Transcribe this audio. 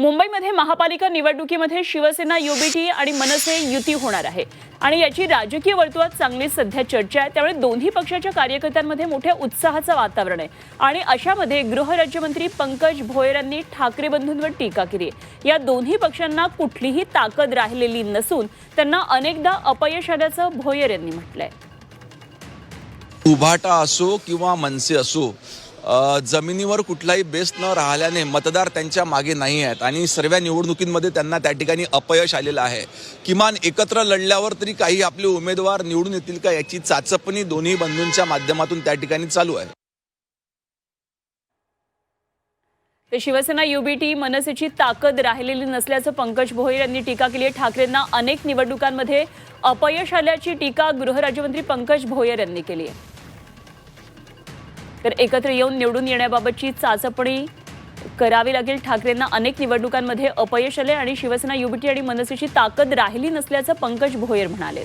मुंबईमध्ये महापालिका निवडणुकीमध्ये शिवसेना युबीटी आणि मनसे युती होणार आहे. आणि याची राजकीय वर्तुळात चांगली सध्या चर्चा आहे. त्यामुळे दोन्ही पक्षाच्या कार्यकर्त्यांमध्ये मोठ्या उत्साहाचं वातावरण आहे. आणि अशामध्ये गृहराज्यमंत्री पंकज भोयर यांनी ठाकरे बंधूंवर टीका केली आहे. या दोन्ही पक्षांना कुठलीही ताकद राहिलेली नसून त्यांना अनेकदा अपयश आल्याचं भोयर यांनी म्हटलंय. उभाटा असो किंवा मनसे असो जमिनीवर कुठलाही बेस न राहिल्याने मतदार त्यांच्या मागे नाही आहेत आणि सर्व निवडणुकींमध्ये त्यांना त्या ठिकाणी अपयश आलेलं आहे. किमान एकत्र लढल्यावर तरी काही आपले उमेदवार निवडून येतील का याची चाचपणी दोन्ही बंधूंच्या माध्यमातून त्या ठिकाणी चालू आहे. तर शिवसेना युबीटी मनसेची ताकद राहिलेली नसल्याचं पंकज भोयर यांनी टीका केली आहे. ठाकरेंना अनेक निवडणुकांमध्ये अपयश आल्याची टीका गृहराज्यमंत्री पंकज भोयर यांनी केली आहे. तर एकत्र येऊन निवडून येण्याबाबतची चाचपणी करावी लागेल. ठाकरेंना अनेक निवडणुकांमध्ये अपयश आले आणि शिवसेना युबीटी आणि मनसेची ताकद राहिली नसल्याचं पंकज भोयर म्हणाले